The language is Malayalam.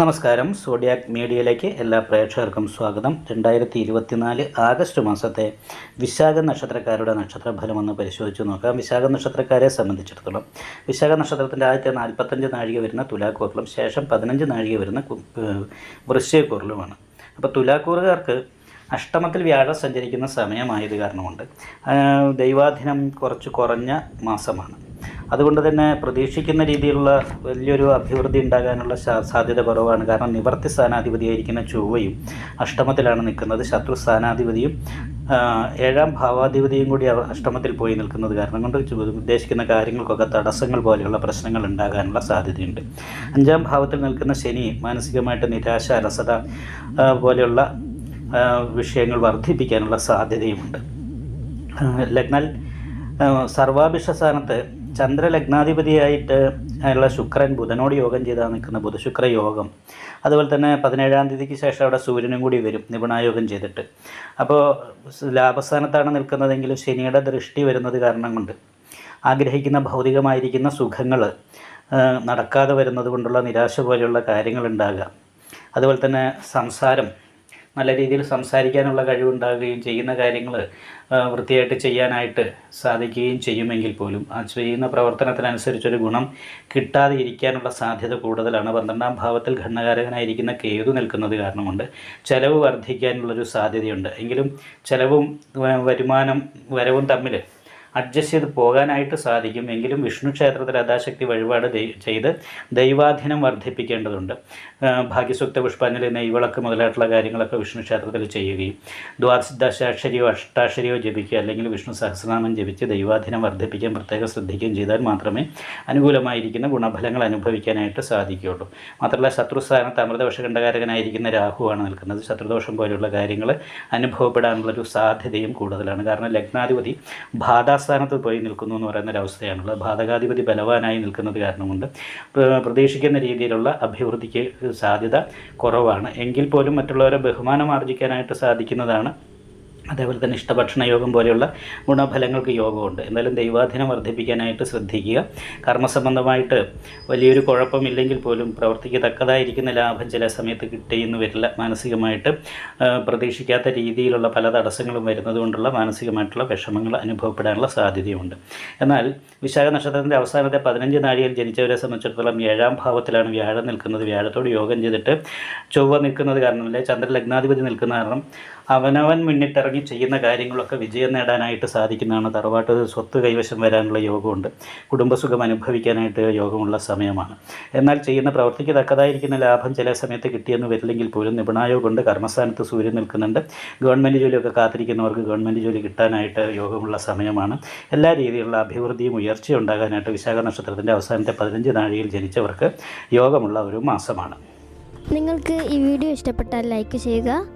നമസ്കാരം. സോഡിയാക് മീഡിയയിലേക്ക് എല്ലാ പ്രേക്ഷകർക്കും സ്വാഗതം. രണ്ടായിരത്തി ഇരുപത്തിനാല് ആഗസ്റ്റ് മാസത്തെ വിശാഖ നക്ഷത്രക്കാരുടെ നക്ഷത്രഫലം ഒന്ന് പരിശോധിച്ച് നോക്കാം. വിശാഖ നക്ഷത്രക്കാരെ സംബന്ധിച്ചിടത്തോളം വിശാഖ നക്ഷത്രത്തിന്റെ ആദ്യത്തെ നാൽപ്പത്തഞ്ച് നാഴിക വരുന്ന തുലാക്കൂറിലും ശേഷം പതിനഞ്ച് നാഴിക വരുന്ന വൃശ്ചയക്കൂറിലുമാണ് അപ്പോൾ തുലാക്കൂറുകാർക്ക് അഷ്ടമത്തിൽ വ്യാഴം സഞ്ചരിക്കുന്ന സമയമായത് കാരണമുണ്ട്. ദൈവാധീനം കുറച്ച് കുറഞ്ഞ മാസമാണ്. അതുകൊണ്ട് തന്നെ പ്രതീക്ഷിക്കുന്ന രീതിയിലുള്ള വലിയൊരു അഭിവൃദ്ധി ഉണ്ടാകാനുള്ള സാധ്യത കുറവാണ്. കാരണം നിവർത്തി സ്ഥാനാധിപതിയായിരിക്കുന്ന ചൊവ്വയും അഷ്ടമത്തിലാണ് നിൽക്കുന്നത്. ശത്രു സ്ഥാനാധിപതിയും ഏഴാം ഭാവാധിപതിയും കൂടി അഷ്ടമത്തിൽ പോയി നിൽക്കുന്നത് കാരണം കൊണ്ട് ഉദ്ദേശിക്കുന്ന കാര്യങ്ങൾക്കൊക്കെ തടസ്സങ്ങൾ പോലെയുള്ള പ്രശ്നങ്ങൾ ഉണ്ടാകാനുള്ള സാധ്യതയുണ്ട്. അഞ്ചാം ഭാവത്തിൽ നിൽക്കുന്ന ശനി മാനസികമായിട്ട് നിരാശ അലസത പോലെയുള്ള വിഷയങ്ങൾ വർദ്ധിപ്പിക്കാനുള്ള സാധ്യതയുമുണ്ട്. ലഗ്നാൽ സർവാഭിഷ സ്ഥാനത്ത് ചന്ദ്രലഗ്നാധിപതിയായിട്ട് ഉള്ള ശുക്രൻ ബുധനോട് യോഗം ചെയ്താൽ നിൽക്കുന്ന ബുധശുക്ര യോഗം. അതുപോലെ തന്നെ പതിനേഴാം തീയതിക്ക് ശേഷം അവിടെ സൂര്യനും കൂടി വരും നിപുണായോഗം ചെയ്തിട്ട്. അപ്പോൾ ലാഭസ്ഥാനത്താണ് നിൽക്കുന്നതെങ്കിലും ശനിയുടെ ദൃഷ്ടി വരുന്നത് കാരണം കൊണ്ട്. ആഗ്രഹിക്കുന്ന ഭൗതികമായിരിക്കുന്ന സുഖങ്ങൾ നടക്കാതെ വരുന്നത് കൊണ്ടുള്ള നിരാശ പോലെയുള്ള കാര്യങ്ങൾ ഉണ്ടാകുക. അതുപോലെ തന്നെ സംസാരം നല്ല രീതിയിൽ സംസാരിക്കാനുള്ള കഴിവുണ്ടാകുകയും ചെയ്യുന്ന കാര്യങ്ങൾ വൃത്തിയായിട്ട് ചെയ്യാനായിട്ട് സാധിക്കുകയും ചെയ്യുമെങ്കിൽ പോലും ആ ചെയ്യുന്ന പ്രവർത്തനത്തിനനുസരിച്ചൊരു ഗുണം കിട്ടാതെ ഇരിക്കാനുള്ള സാധ്യത കൂടുതലാണ്. പന്ത്രണ്ടാം ഭാവത്തിൽ ഘടനകാരകനായിരിക്കുന്ന കേതു നിൽക്കുന്നത് കാരണം കൊണ്ട് ചിലവ് വർദ്ധിക്കാനുള്ളൊരു സാധ്യതയുണ്ട്. എങ്കിലും ചിലവും വരുമാനം വരവും തമ്മിൽ അഡ്ജസ്റ്റ് ചെയ്ത് പോകാനായിട്ട് സാധിക്കും. എങ്കിലും വിഷ്ണു ക്ഷേത്രത്തിൽ അഥാശക്തി വഴിപാട് ചെയ്ത് ദൈവാധീനം വർദ്ധിപ്പിക്കേണ്ടതുണ്ട്. ഭാഗ്യസുക്ത പുഷ്പാഞ്ജലി നെയ്വിളക്ക് മുതലായിട്ടുള്ള കാര്യങ്ങളൊക്കെ വിഷ്ണു ക്ഷേത്രത്തിൽ ചെയ്യുകയും ദ്വാദശാക്ഷരിയോ അഷ്ടാക്ഷരിയോ ജപിക്കുക അല്ലെങ്കിൽ വിഷ്ണു സഹസ്രനാമം ജപിച്ച് ദൈവാധീനം വർദ്ധിപ്പിക്കാൻ പ്രത്യേകം ശ്രദ്ധിക്കുകയും ചെയ്താൽ മാത്രമേ അനുകൂലമായിരിക്കുന്ന ഗുണഫലങ്ങൾ അനുഭവിക്കാനായിട്ട് സാധിക്കുകയുള്ളൂ. മാത്രമല്ല ശത്രുസ്ഥാനത്ത് അമൃതവശകണ്ഠകാരകനായിരിക്കുന്ന രാഹുവാണ് നിൽക്കുന്നത്. ശത്രുദോഷം പോലെയുള്ള കാര്യങ്ങൾ അനുഭവപ്പെടാനുള്ളൊരു സാധ്യതയും കൂടുതലാണ്. കാരണം ലഗ്നാധിപതി ബാധാസ്ഥാനത്ത് പോയി നിൽക്കുന്നു എന്ന് പറയുന്ന ഒരു അവസ്ഥയാണുള്ളത്. ബാധകാധിപതി ബലവാനായി നിൽക്കുന്നത് കാരണം കൊണ്ട് പ്രതീക്ഷിക്കുന്ന രീതിയിലുള്ള അഭിവൃദ്ധിക്ക് സാധ്യത കുറവാണ്. എങ്കിൽ പോലും മറ്റുള്ളവരെ ബഹുമാനം ആർജിക്കാനായിട്ട് സാധിക്കുന്നതാണ് അതേപോലെ തന്നെ ഇഷ്ടഭക്ഷണ യോഗം പോലെയുള്ള ഗുണഫലങ്ങൾക്ക് യോഗമുണ്ട്. എന്നാലും ദൈവാധീനം വർദ്ധിപ്പിക്കാനായിട്ട് ശ്രദ്ധിക്കുക. കർമ്മസംബന്ധമായിട്ട് വലിയൊരു കുഴപ്പമില്ലെങ്കിൽ പോലും പ്രവർത്തിക്കത്തക്കതായിരിക്കുന്ന ലാഭം ചില സമയത്ത് കിട്ടിയെന്ന് വരില്ല. മാനസികമായിട്ട് പ്രതീക്ഷിക്കാത്ത രീതിയിലുള്ള പല തടസ്സങ്ങളും വരുന്നതുകൊണ്ടുള്ള മാനസികമായിട്ടുള്ള വിഷമങ്ങൾ അനുഭവപ്പെടാനുള്ള സാധ്യതയുണ്ട്. എന്നാൽ വിശാഖ നക്ഷത്രത്തിന്റെ അവസാനത്തെ പതിനഞ്ച് നാഴികയിൽ ജനിച്ചവരെ സംബന്ധിച്ചിടത്തോളം ഏഴാം ഭാവത്തിലാണ് വ്യാഴം നിൽക്കുന്നത്. വ്യാഴത്തോട് യോഗം ചെയ്തിട്ട് ചൊവ്വ നിൽക്കുന്നത് കാരണമല്ലേ ചന്ദ്രലഗ്നാധിപതി നിൽക്കുന്ന കാരണം അവനവൻ മുന്നിട്ടിറങ്ങി ചെയ്യുന്ന കാര്യങ്ങളൊക്കെ വിജയം നേടാനായിട്ട് സാധിക്കുന്നതാണ്. തറവാട്ട് സ്വത്ത് കൈവശം വരാനുള്ള യോഗമുണ്ട്. കുടുംബസുഖം അനുഭവിക്കാനായിട്ട് യോഗമുള്ള സമയമാണ്. എന്നാൽ ചെയ്യുന്ന പ്രവൃത്തിക്ക് തക്കതായിരിക്കുന്ന ലാഭം ചില സമയത്ത് കിട്ടിയെന്ന് വരില്ലെങ്കിൽ പോലും നിപുണായോഗം കൊണ്ട് കർമ്മസ്ഥാനത്ത് സൂര്യൻ നിൽക്കുന്നുണ്ട്. ഗവൺമെന്റ് ജോലിയൊക്കെ കാത്തിരിക്കുന്നവർക്ക് ഗവൺമെന്റ് ജോലി കിട്ടാനായിട്ട് യോഗമുള്ള സമയമാണ്. എല്ലാ രീതിയിലുള്ള അഭിവൃദ്ധിയും ഉയർച്ചയും ഉണ്ടാകാനായിട്ട് വിശാഖ നക്ഷത്രത്തിന്റെ അവസാനത്തെ പതിനഞ്ച് നാഴിയിൽ ജനിച്ചവർക്ക് യോഗമുള്ള ഒരു മാസമാണ്. നിങ്ങൾക്ക് ഈ വീഡിയോ ഇഷ്ടപ്പെട്ടാൽ ലൈക്ക് ചെയ്യുക